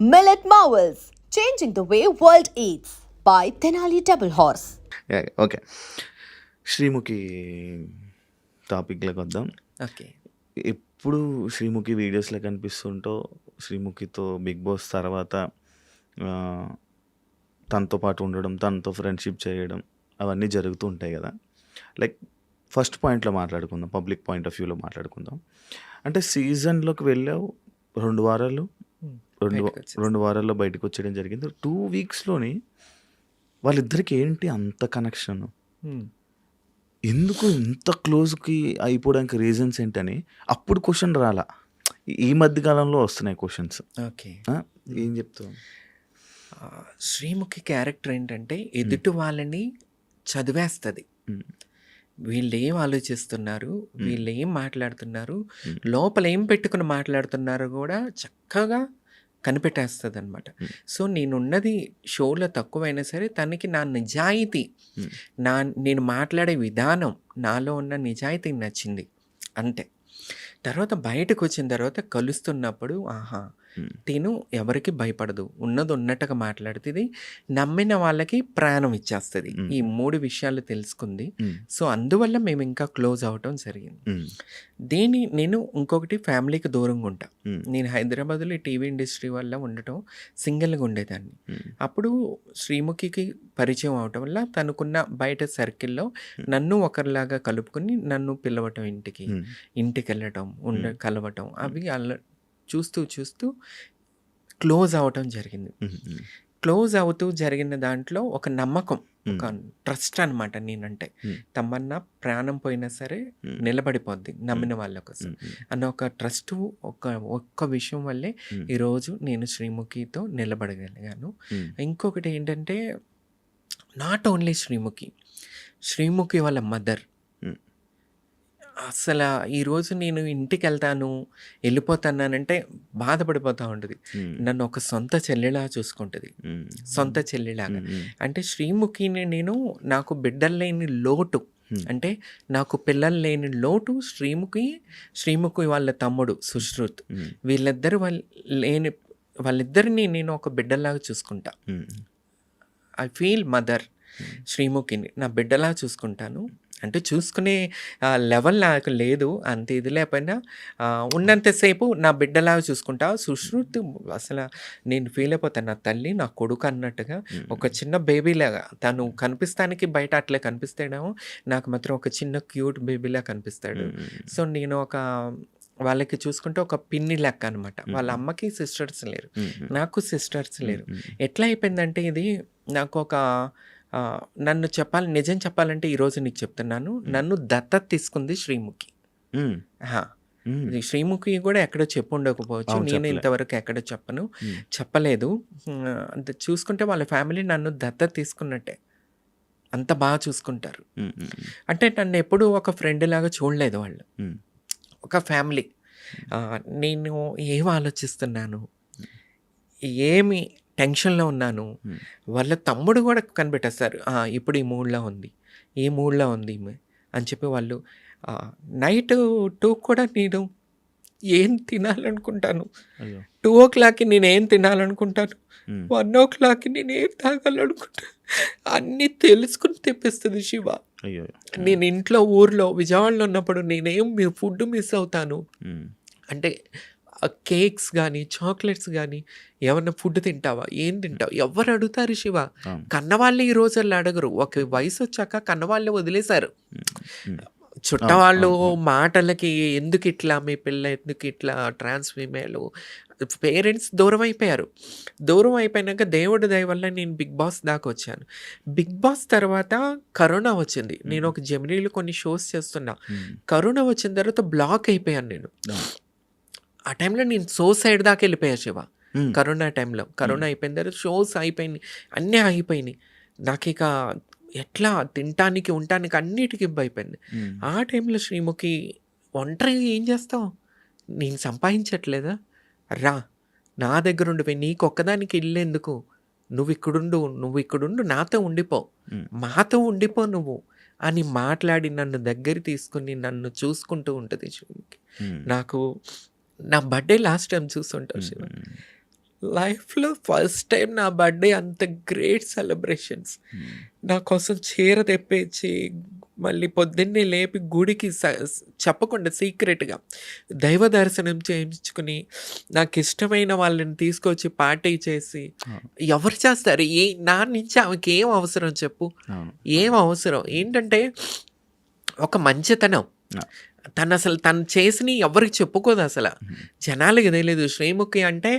Millet Marvels, changing the way world eats by Tenali Double Horse. Yeah, okay Sreemukhi టాపిక్లోకి వద్దాం. Okay ఎప్పుడు శ్రీముఖి వీడియోస్లో కనిపిస్తుంటో శ్రీముఖితో big boss తర్వాత తనతో పాటు ఉండడం తనతో ఫ్రెండ్షిప్ చేయడం అవన్నీ జరుగుతూ ఉంటాయి కదా. లైక్ ఫస్ట్ పాయింట్లో మాట్లాడుకుందాం పబ్లిక్ పాయింట్ ఆఫ్ వ్యూలో మాట్లాడుకుందాం. అంటే సీజన్లోకి వెళ్ళావు రెండు వారాలు? రెండు. రెండు వారాల్లో బయటకు వచ్చేయడం జరిగింది టూ వీక్స్లోని వాళ్ళిద్దరికి ఏంటి అంత కనెక్షన్ ఎందుకు ఇంత క్లోజ్కి అయిపోవడానికి రీజన్స్ ఏంటని అప్పుడు క్వశ్చన్ రాలా. ఈ మధ్య కాలంలో వస్తున్నాయి క్వశ్చన్స్ ఓకే. ఏం చెప్తావు? శ్రీముఖి క్యారెక్టర్ ఏంటంటే ఎదుటి వాళ్ళని చదివేస్తుంది. వీళ్ళు ఏం ఆలోచిస్తున్నారు వీళ్ళు ఏం మాట్లాడుతున్నారు. లోపల ఏం పెట్టుకుని మాట్లాడుతున్నారు కూడా చక్కగా కనిపెట్టేస్తుంది అనమాట. సో నేనున్నది షోలో తక్కువైనా సరే తనకి నా నిజాయితీ. నా నేను మాట్లాడే విధానం నాలో ఉన్న నిజాయితీ నచ్చింది అంతే తర్వాత బయటకు వచ్చిన తర్వాత కలుస్తున్నప్పుడు ఆహా. తిను ఎవరికి భయపడదు ఉన్నది ఉన్నట్టుగా మాట్లాడుతుంది నమ్మిన వాళ్ళకి ప్రాణం ఇచ్చేస్తుంది. ఈ మూడు విషయాలు తెలుసుకుంది. సో అందువల్ల మేము ఇంకా క్లోజ్ అవటం జరిగింది మ్మ్. దీని నేను ఇంకొకటి ఫ్యామిలీకి దూరంగా ఉంటా. నేను హైదరాబాద్లో ఈ టీవీ ఇండస్ట్రీ వల్ల ఉండటం సింగిల్గా ఉండేదాన్ని. అప్పుడు శ్రీముఖికి పరిచయం అవటం వల్ల తనకున్న బయట సర్కిల్లో నన్ను ఒకరిలాగా కలుపుకొని నన్ను పిలవటం ఇంటికి. ఇంటికి వెళ్ళటం ఉండ కలవటం అవి అల్ల చూస్తూ చూస్తూ క్లోజ్ అవటం జరిగింది. క్లోజ్ అవుతూ జరిగిన దాంట్లో ఒక నమ్మకం ఒక. ట్రస్ట్ అనమాట నేనంటే మ్మ్. తమన్నా ప్రాణం పోయినా సరే. నిలబడిపోద్ది నమ్మిన వాళ్ళ కోసం. అన్న ఒక ట్రస్ట్ ఒక ఒక్క విషయం వల్లే. ఈరోజు నేను శ్రీముఖితో నిలబడగలిగాను. ఇంకొకటి ఏంటంటే నాట్ ఓన్లీ శ్రీముఖి శ్రీముఖి వాళ్ళ మదర్. అసలు ఈరోజు నేను ఇంటికి వెళ్తాను వెళ్ళిపోతానంటే బాధపడిపోతూ ఉంటుంది. నన్ను ఒక సొంత చెల్లిలా చూసుకుంటుంది. సొంత చెల్లిలాగా. అంటే శ్రీముఖిని నేను నాకు బిడ్డలు లేని లోటు. అంటే నాకు పిల్లలు లేని లోటు శ్రీముఖి శ్రీముఖి వాళ్ళ తమ్ముడు సుశ్రుత్. వీళ్ళిద్దరు వాళ్ళ లేని వాళ్ళిద్దరిని నేను ఒక బిడ్డలాగా చూసుకుంటా. ఐ ఫీల్ మదర్ శ్రీముఖిని నా బిడ్డలా చూసుకుంటాను అంటే చూసుకునే లెవెల్ నాకు లేదు. అంత ఇది లేకపోయినా ఉన్నంతసేపు నా బిడ్డలాగా చూసుకుంటా సుశ్రుత్ అసలు నేను ఫీల్ అయిపోతాను. నా తల్లి నా కొడుకు అన్నట్టుగా ఒక చిన్న బేబీలాగా తను కనిపిస్తానికి బయట అట్లా కనిపిస్తాడేమో నాకు మాత్రం ఒక చిన్న క్యూట్ బేబీలా కనిపిస్తాడు. సో నేను ఒక వాళ్ళకి చూసుకుంటే ఒక పిన్ని లెక్క అనమాట వాళ్ళ అమ్మకి సిస్టర్స్ లేరు. నాకు సిస్టర్స్ లేరు. ఎట్లా అయిపోయిందంటే ఇది నాకు ఒక నన్ను చెప్పాలి నిజం చెప్పాలంటే ఈరోజు నీకు చెప్తున్నాను. నన్ను దత్తత తీసుకుంది శ్రీముఖి. శ్రీముఖి కూడా ఎక్కడ చెప్పు ఉండకపోవచ్చు. నేను. ఇంతవరకు ఎక్కడ చెప్పను. చెప్పలేదు. అంత చూసుకుంటే వాళ్ళ ఫ్యామిలీ నన్ను దత్తత తీసుకున్నట్టే. అంత బాగా చూసుకుంటారు. అంటే నన్ను ఎప్పుడూ ఒక ఫ్రెండ్ లాగా చూడలేదు వాళ్ళు. ఒక ఫ్యామిలీ నేను ఏం ఆలోచిస్తున్నాను? ఏమి టెన్షన్లో ఉన్నాను. వాళ్ళ తమ్ముడు కూడా కనిపెట్టేస్తారు "ఆ, ఇప్పుడు ఈ మూడ్లో ఉంది. ఈ మూడ్లో ఉంది ఈమె" అని చెప్పి వాళ్ళు నైట్ టూ కూడా నేను ఏం తినాలనుకుంటాను? టూ ఓ క్లాక్కి నేను ఏం తినాలనుకుంటాను. వన్ ఓ క్లాక్కి నేను ఏం తాగాలనుకుంటాను? అన్నీ తెలుసుకుని తెప్పిస్తుంది శివ. నేను ఇంట్లో ఊర్లో విజయవాడలో ఉన్నప్పుడు నేనేం మీ ఫుడ్ మిస్ అవుతాను. అంటే కేక్స్ కానీ చాక్లెట్స్ కానీ ఏమన్నా ఫుడ్ తింటావా? ఏం తింటావు? ఎవరు అడుగుతారు శివ. కన్నవాళ్ళు ఈ రోజుల్లో అడగరు. ఒక వయసు వచ్చాక కన్నవాళ్ళే వదిలేశారు. చుట్టవాళ్ళు. మాటలకి ఎందుకు ఇట్లా మీ పిల్ల ఎందుకు ఇట్లా ట్రాన్స్ ఫీమేల్? పేరెంట్స్ దూరం అయిపోయారు. దూరం అయిపోయినాక దేవుడి దయ వల్ల నేను బిగ్ బాస్ దాకా వచ్చాను. బిగ్ బాస్ తర్వాత కరోనా వచ్చింది. నేను ఒక జమినీలో కొన్ని షోస్ చేస్తున్నా. కరోనా వచ్చిన తర్వాత బ్లాక్ అయిపోయాను నేను. ఆ టైంలో నేను సో సైడ్ దాకా వెళ్ళిపోయా శివ. కరోనా టైంలో. కరోనా అయిపోయిన తర్వాత షోస్ అయిపోయినాయి. అన్నీ అయిపోయినాయి నాకు ఇక ఎట్లా తినటానికి ఉండటానికి అన్నిటికీ ఇబ్బంది అయిపోయింది. ఆ టైంలో శ్రీముఖి ఒంటరిగా ఏం చేస్తావు? నేను సంపాదించట్లేదా? రా. నా దగ్గర ఉండిపోయి నీకు ఒక్కదానికి ఇల్లు ఎందుకు నువ్వు ఇక్కడుండు నువ్వు ఇక్కడుండు నాతో ఉండిపో. మాతో ఉండిపో నువ్వు అని మాట్లాడి నన్ను దగ్గర తీసుకుని నన్ను చూసుకుంటూ ఉంటుంది. నాకు నా బర్త్డే లాస్ట్ టైం చూస్తుంటావు శివ. లైఫ్‌లో ఫస్ట్ టైమ్ నా బర్త్‌డే అంత గ్రేట్ సెలబ్రేషన్స్. నా కోసం చీర తెప్పించి, మళ్ళీ పొద్దున్నే లేపి గుడికి చెప్పకుండా సీక్రెట్‌గా దైవ దర్శనం చేయించుకొని, నాకిష్టమైన వాళ్ళని తీసుకొచ్చి పార్టీ చేసి. ఎవరు చేస్తారు? ఏ నా నుంచి ఆమెకేం అవసరం చెప్పు? ఏం అవసరం? ఏంటంటే, ఒక మంచితనం. ఆ! తనసలు తను చేసినయి ఎవ్వరికి చెప్పుకోదసల. హ్మ్. జనాలకి తెలీదు. శ్రీముఖి అంటే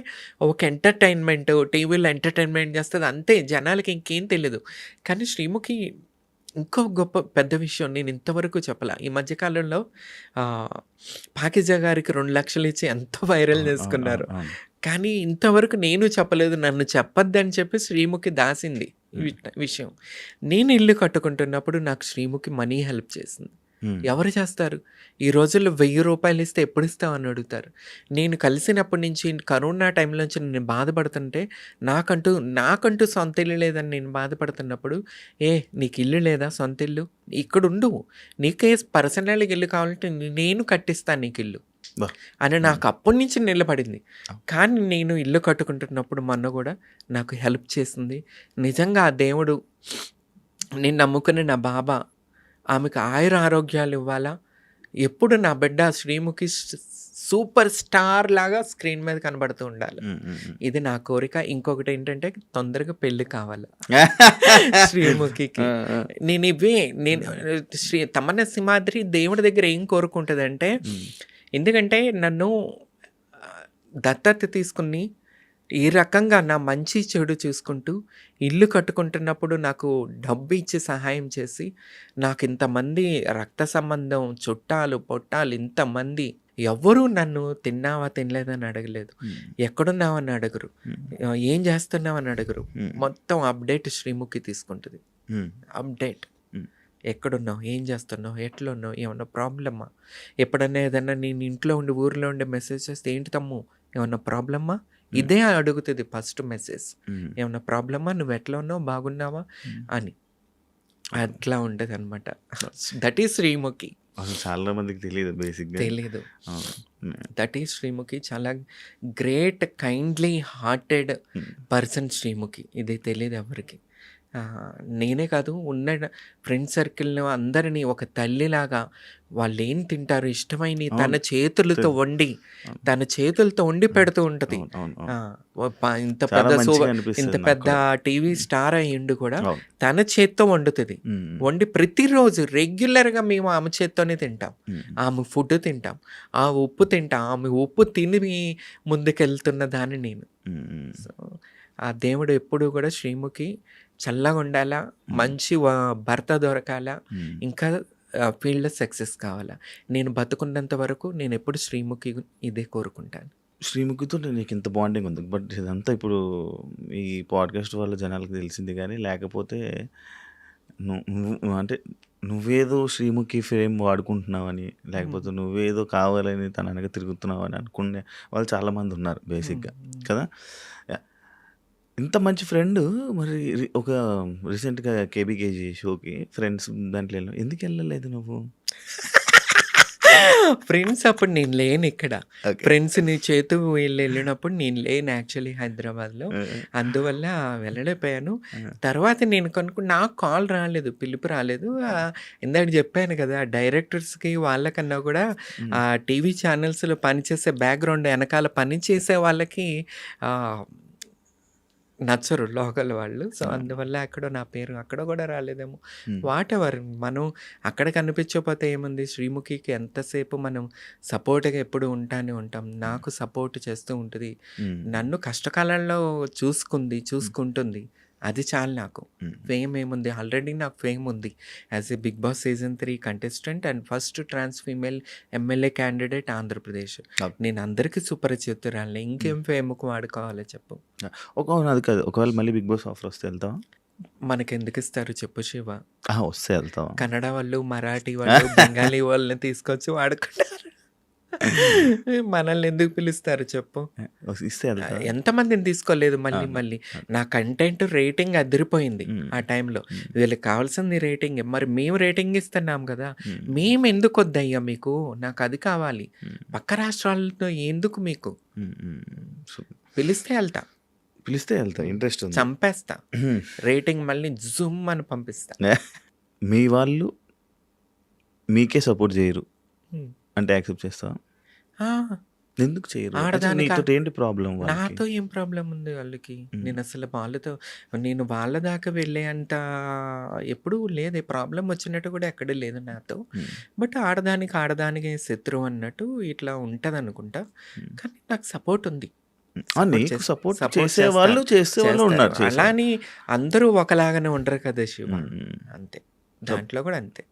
ఒక ఎంటర్‌టైన్‌మెంట్, టీవీలో ఎంటర్‌టైన్‌మెంట్ చేస్తది అంతే. జనాలకి ఇంకేం తెలీదు. కానీ శ్రీముఖి ఇంకో గొప్ప పెద్ద విషయం నేను ఇంతవరకు చెప్పలా. ఈ మధ్య కాలంలో ఆహ్, పాకిజా గారికి 2,00,000 ఇచ్చి ఎంతో వైరల్. చేసుకున్నారు. కానీ ఇంతవరకు నేను చెప్పలేదు. నన్ను చెప్పొద్దని చెప్పి శ్రీముఖి దాసింది విషయం. నేను ఇల్లు కట్టుకుంటున్నప్పుడు నాకు శ్రీముఖి మనీ హెల్ప్ చేసింది. ఎవరు చేస్తారు? ఈ రోజుల్లో రూ. 1000 ఇస్తే ఎప్పుడిస్తావు అని అడుగుతారు. నేను కలిసినప్పటి నుంచి కరోనా టైంలో నుంచి నేను బాధపడుతుంటే, నాకంటూ నాకంటూ సొంత ఇల్లు లేదని నేను బాధపడుతున్నప్పుడు, "ఏ నీకు ఇల్లు లేదా సొంత ఇల్లు? ఇక్కడుండు. నీకే పర్సనల్‌గా ఇల్లు కావాలంటే నేను కట్టిస్తాను నీకిల్లు." అబ్బా! అని. నాకు అప్పటి నుంచి నిలబడింది. కానీ నేను ఇల్లు కట్టుకుంటున్నప్పుడు మొన్న గూడా నాకు హెల్ప్ చేసింది. నిజంగా ఆ దేవుడు నేను నమ్ముకునే నా బాబా ఆమెకు ఆయుర ఆరోగ్యాలు ఇవ్వాలా. ఎప్పుడు నా బిడ్డ శ్రీముఖి సూపర్ స్టార్ లాగా స్క్రీన్ మీద కనబడుతూ ఉండాలి. ఇది నా కోరిక. ఇంకొకటేంటంటే తొందరగా పెళ్ళి కావాలి. శ్రీముఖికి. నేను ఇవే నేను శ్రీ తమన్నా సింహాద్రి దేవుడి దగ్గర ఏం కోరుకుంటదంటే. ఎందుకంటే నన్ను దత్తత తీసుకొని, ఈ రకంగా నా మంచి చెడు చూసుకుంటూ, ఇల్లు కట్టుకుంటున్నప్పుడు నాకు డబ్బు ఇచ్చి సహాయం చేసి, నాకింతమంది రక్త సంబంధం, చుట్టాలు, పొట్టాలు ఇంతమంది ఎవ్వరూ నన్ను తిన్నావా? తినలేదని అడగలేదు. ఎక్కడున్నావని అడగరు. ఏం చేస్తున్నావని అడగరు. మొత్తం అప్డేట్ శ్రీముఖి తీసుకుంటది. అప్డేట్. ఎక్కడున్నావు? ఏం చేస్తున్నావు? ఎట్లున్నావు? ఏమన్నా ప్రాబ్లమా? ఎప్పుడన్నా ఏదన్నా నేను ఇంట్లో ఉండి, ఊర్లో ఉండి మెసేజ్ చేస్తే, "ఏంటి తమ్ము ఏమన్నా ప్రాబ్లమా?" ఇదే అడుగుతది ఫస్ట్ మెసేజ్. "ఏమన్నా ప్రాబ్లమా? నువ్వెట్లా ఉన్నావు? బాగున్నావా?" అని. అట్లా ఉంటదనమాట. That is Sreemukhi. చాలా మందికి. తెలీదు. అవును. హ్మ్. That is Sreemukhi. చాలా great, kindly hearted. Person Sreemukhi. ఇది తెలీదు ఎవ్వరికీ. నేనే కాదు ఉన్న ఫ్రెండ్ సర్కిల్‌లో అందరిని ఒక తల్లిలాగా వాళ్ళేం తింటారు ఇష్టమైనయి తన. చేతులతో వండి. తన చేతులతో వండి. పెడుతూ ఉంటది. ఇంత పెద్ద ఇంత పెద్ద. టీవీ స్టార్ అయ్యుండి కూడా. తన చేత్తో వండుతది. వండి ప్రతిరోజు రెగ్యులర్‌గా మేము ఆమె చేత్తోనే తింటాం. ఆమె ఫుడ్ తింటాం. ఆ ఉప్పు తింటాం. ఆమె ఉప్పు తిని ముందుకెళ్తున్న దాన్ని నేను. ఆ దేవుడు ఎప్పుడూ కూడా శ్రీముఖి చల్లగుండాలా, హ్మ్. మంచి భర్త దొరకాలా. ఇంకా ఫీల్డ్‌లో సక్సెస్ కావాలా. నేను బతుకున్నంత వరకు నేనెప్పుడు శ్రీముఖి ఇదే కోరుకుంటాను. శ్రీముఖితో నీకింత బాండింగ్ ఉంది. బట్ ఇదంతా ఇప్పుడు ఈ పాడ్‌కాస్ట్ వల్ల జనాలకి తెలిసింది గానీ, లేకపోతే నువ్వు అంటే నువ్వేదో శ్రీముఖి ఫేమ్ వాడుకుంటున్నావని. లేకపోతే నువ్వేదో కావాలని తన వెనక తిరుగుతున్నావని అనుకునే వాళ్ళు చాలామంది ఉన్నారు. బేసిక్‌గా. కదా! ఇంత మంచి ఫ్రెండ్ మరి రి ఒక రీసెంట్‌గా 'కేబీకేజీ' షోకి ఫ్రెండ్స్ దాంట్లో ఎళ్ళావు. ఎందుకెళ్ళలేదు నువ్వు? ఫ్రెండ్స్ అప్పుడు నేను లేనిక్కడ. ఓకే. ఫ్రెండ్స్‌ని చేతు వీళ్ళు ఎళ్ళినప్పుడు నేను లేను యాక్చువల్లీ హైదరాబాద్‌లో. ఆ! అందువల్ల వెళ్ళలేకపోయాను. ఆ! తర్వాత నేను కనుక్కొని నాకు కాల్ రాలేదు. పిలుపు రాలేదు. ఆహ్, ఇందాక చెప్పాను కదా! డైరెక్టర్స్‌కి వాళ్ళకన్నా కూడా హ్మ్. ఆహ్, టీవీ ఛానల్స్‌లో పనిచేసే బ్యాక్‌గ్రౌండ్ ఎనకాల పని చేసే వాళ్ళకి ఆహ్, నచ్చరు లోకల్ వాళ్ళు. సో. అందువల్ల ఎక్కడో నా పేరు అక్కడ కూడా రాలేదేమో. హ్మ్. వాటెవర్ మనం అక్కడ కనిపించకపోతే ఏముంది శ్రీముఖికి ఎంతసేపు మనం సపోర్ట్‌గా ఎప్పుడు ఉంటానే ఉంటాం. నాకు సపోర్ట్ చేస్తూ ఉంటది. నన్ను కష్టకాలంలో చూసుకుంది. చూసుకుంటుంది. అది చాలు నాకు. ఫేమ్ ఏముంది ఆల్రెడీ నాకు ఫేమ్ ఉంది. As a 'Bigg Boss' season 3 contestant and first trans female MLA candidate Andhra Pradesh. నేను అందరికీ సుపరిచితురాలిని. ఇంకేం ఫేమ్‌కి వాడుకోవాలో చెప్పు. ఒక అది కాదు. ఒకవేళ మళ్ళీ 'బిగ్ బాస్' ఆఫర్ వస్తే ఎళ్తావా? మనకెందుకిస్తారు చెప్పు శివ? వస్తే ఎళ్తావా? కన్నడ వాళ్ళు, మరాఠీ వాళ్ళు, బెంగాలీ వాళ్ళని తీసుకొచ్చి వాడుకుంటారు. మనల్ని ఎందుకు పిలుస్తారు చెప్పు? ఎంతమందిని తీసుకోలేదు మళ్ళీ. మళ్ళీ. నా కంటెంట్ రేటింగ్ అదిరిపోయింది. ఆ టైంలో. వీళ్ళకి కావాల్సింది రేటింగే. మరి మేము రేటింగ్ ఇస్తున్నాం గదా! హ్మ్. మేమెందుకొద్దయ్యా మీకు? నాకది కావాలి. హ్మ్. పక్క రాష్ట్రాలతో ఎందుకు మీకు? పిలిస్తే వెళ్తా పిలిస్తే వెళ్తా ఇంట్రెస్ట్ చంపేస్తా రేటింగ్ మళ్ళీ జుమ్ అని పంపిస్తా మీ వాళ్ళు మీకే సపోర్ట్ చేయరు. అంటే యాక్సెప్ట్ చేస్తా ఎందుకు చేయరు? నీతో ఏంటి ప్రాబ్లం నాతో ఏం ప్రాబ్లం ఉంది వాళ్ళకి. నేను అసలు వాళ్ళతో నేను వాళ్ళ దాకా వెళ్ళే అంత ఎప్పుడూ లేదు. ప్రాబ్లం వచ్చినట్టు కూడా ఎక్కడ లేదు నాతో. బట్ ఆడదానికి ఆడదానికి శత్రువు అన్నట్టు ఇట్లా ఉంటది అనుకుంటా. కానీ నాకు సపోర్ట్ ఉంది. సపోర్ట్ చేసే వాళ్ళు చేసే వాళ్ళు. ఉన్నారు అలా అని అందరూ ఒకలాగానే ఉండరు కదా శివ. అంతే. దాంట్లో కూడా అంతే.